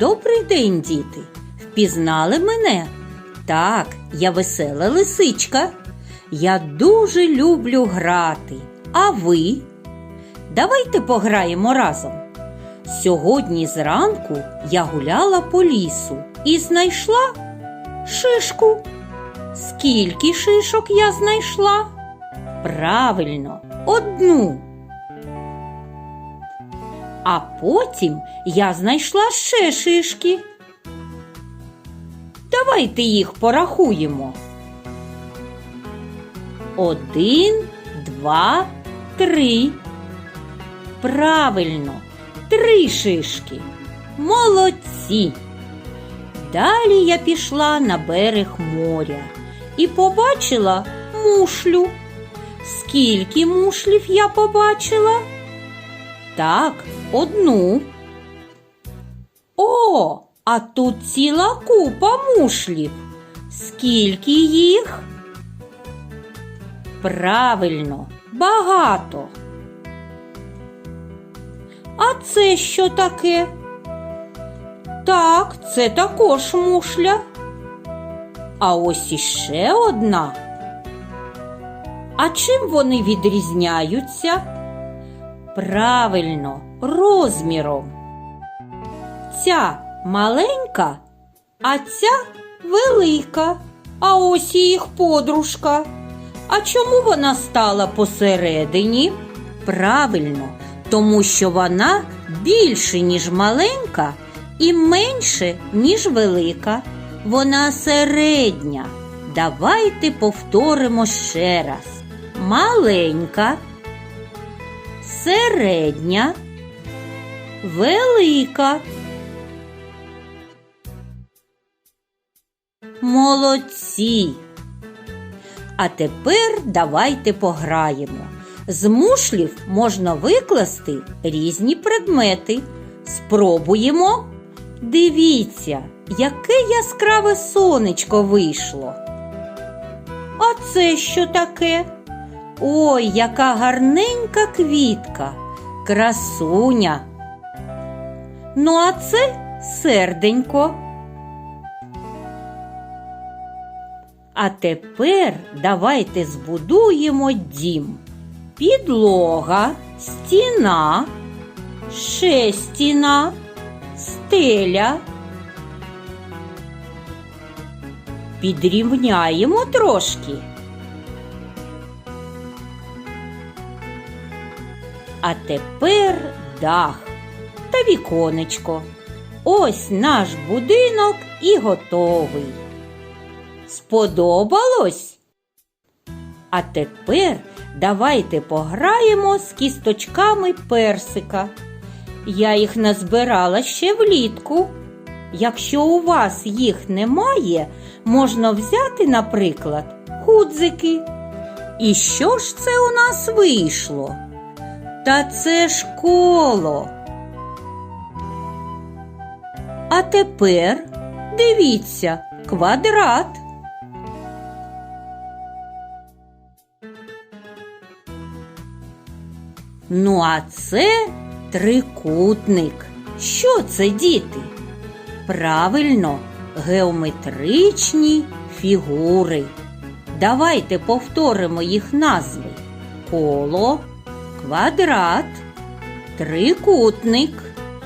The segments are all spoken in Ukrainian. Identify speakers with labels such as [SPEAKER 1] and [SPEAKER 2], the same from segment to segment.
[SPEAKER 1] Добрий день, діти! Впізнали мене? Так, я весела лисичка. Я дуже люблю грати. А ви? Давайте пограємо разом. Сьогодні зранку я гуляла по лісу і знайшла шишку. Скільки шишок я знайшла? Правильно, одну. А потім я знайшла ще шишки. Давайте їх порахуємо. Один, два, три. Правильно, три шишки. Молодці. Далі я пішла на берег моря і побачила мушлю. Скільки мушлів я побачила? Так, одну. О, а тут ціла купа мушлів. Скільки їх? Правильно, багато. А це що таке? Так, це також мушля. А ось іще одна. А чим вони відрізняються? Правильно, розміром. Ця маленька, а ця велика. А ось і їх подружка. А чому вона стала посередині? Правильно, тому що вона більше, ніж маленька, і менше, ніж велика. Вона середня. Давайте повторимо ще раз. Маленька, середня, велика. Молодці. А тепер давайте пограємо. З мушлів можна викласти різні предмети. Спробуємо. Дивіться, яке яскраве сонечко вийшло. А це що таке? Ой, яка гарненька квітка, красуня. Ну, а це серденько. А тепер давайте збудуємо дім. Підлога, стіна, ще стіна, стеля. Підрівняємо трошки. А тепер дах та віконечко. Ось наш будинок і готовий. Сподобалось? А тепер давайте пограємо з кісточками персика. Я їх назбирала ще влітку. Якщо у вас їх немає, можна взяти, наприклад, гудзики. І що ж це у нас вийшло? Та це ж коло. А тепер дивіться квадрат. Ну, а це трикутник. Що це, діти? Правильно, геометричні фігури. Давайте повторимо їх назви: коло, квадрат, трикутник.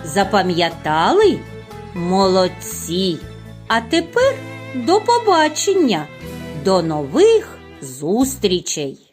[SPEAKER 1] Запам'ятали? Молодці! А тепер до побачення, до нових зустрічей!